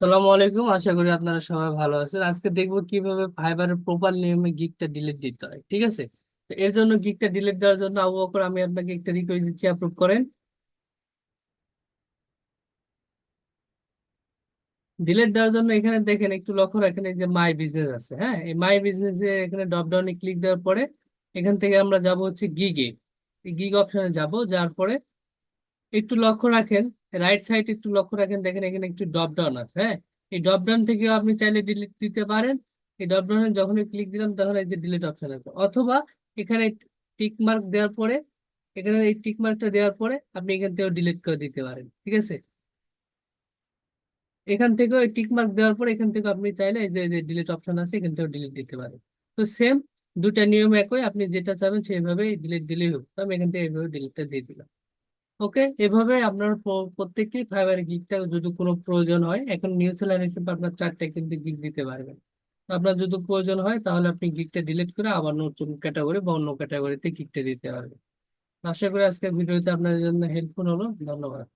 সালামু আলাইকুম। আশা করি আপনারা সবাই ভালো আছেন। আজকে কীভাবে ফাইবারের প্রপার নিয়মে গিগটা ডিলিট দিতে হয়, ঠিক আছে? এর জন্য গিগটা ডিলিট দেওয়ার জন্য আবু বকর, আমি আপনাকে একটা রিকোয়েস্ট দিচ্ছি অ্যাপ্রুভ করেন। ডিলিট দেওয়ার জন্য এখানে দেখেন, একটু লক্ষ্য রাখেন, এই যে মাই বিজনেস আছে হ্যাঁ? এই মাই বিজনেসে এখানে ড্রপ ডাউনে ক্লিক দেওয়ার পরে এখান থেকে আমরা যাব হচ্ছে গিগে গিগ অপশনে যাব যার পরে একটু লক্ষ্য রাখেন রাইট সাইড একটু লক্ষ্য রাখেন, দেখেন এখানে একটু ড্রপ ডাউন আছে হ্যাঁ? এই ড্রপ ডাউন থেকে আপনি চাইলে ডিলিট দিতে পারেন। এই ড্রপ ডাউনে যখনই ক্লিক দিলাম তখন এই যে ডিলিট অপশন আছে। অথবা এখানে টিক মার্ক দেওয়ার পরে, এখানে এই টিক মার্কটা দেওয়ার পরে আপনি এখান থেকেও ডিলিট করে দিতে পারেন, ঠিক আছে? এখান থেকেও এই টিক মার্ক দেওয়ার পরে এখান থেকে আপনি চাইলে এই যে ডিলিট অপশন আছে, এখান থেকেও ডিলিট দিতে পারেন। তো সেম দুটা নিয়ম একই, আপনি যেটা চাবেন সেইভাবে ডিলিট দিলেই হোক তো আমি এখান থেকে এইভাবে ডিলিটটা দিয়ে দিলাম। ওকে, এভাবে আপনার প্রত্যেকটি ফাইবার গিগটা যদি কোনো প্রয়োজন হয়, এখন নিউজ চ্যানেল হিসেবে আপনার চারটে কিন্তু গিগ দিতে পারবেন। আপনার যদি প্রয়োজন হয়, তাহলে আপনি গিগটা ডিলিট করে আবার নতুন ক্যাটাগরি বা অন্য ক্যাটাগরিতে গিগটা দিতে পারবেন। আশা করি আজকের ভিডিওতে আপনার জন্য হেল্পফুল হলো। ধন্যবাদ।